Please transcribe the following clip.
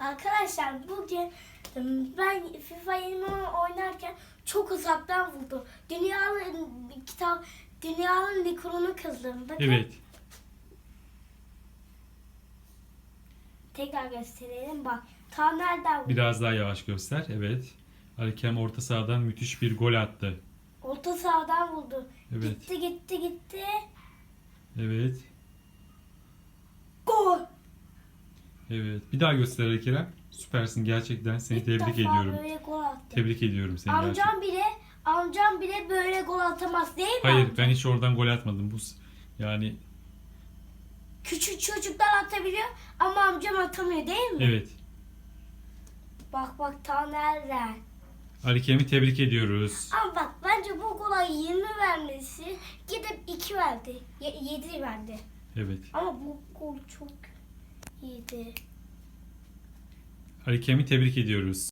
Arkadaşlar bugün ım, ben FIFA 20 oynarken çok uzaktan vurdum. Dünyanın kitap dünyanın rekorunu kızdım. Bakın Evet. tekrar gösterelim bak. Ta nereden vurdu? Biraz daha yavaş göster. Evet. Ali Kerem orta sahadan müthiş bir gol attı. Orta sahadan vurdu. Evet. Gitti gitti gitti. Evet. Gol. Evet. Bir daha göster Ali Kerem. Süpersin gerçekten. Seni İlk tebrik defa ediyorum. böyle gol attı. Tebrik ediyorum seni gerçekten. Amcam bile amcam bile böyle gol atamaz değil mi? Hayır amca? ben hiç oradan gol atmadım. Bu s- yani Küçük çocuklar atabiliyor ama amcam atamıyor değil mi? evet. Bak bak ta nereden? Ali Kerem'i tebrik ediyoruz. Ama bak bence bu gola 20 vermesi gidip 2 verdi. 7 verdi. Evet. Ama bu gol çok iyiydi. Ali Kerem'i tebrik ediyoruz.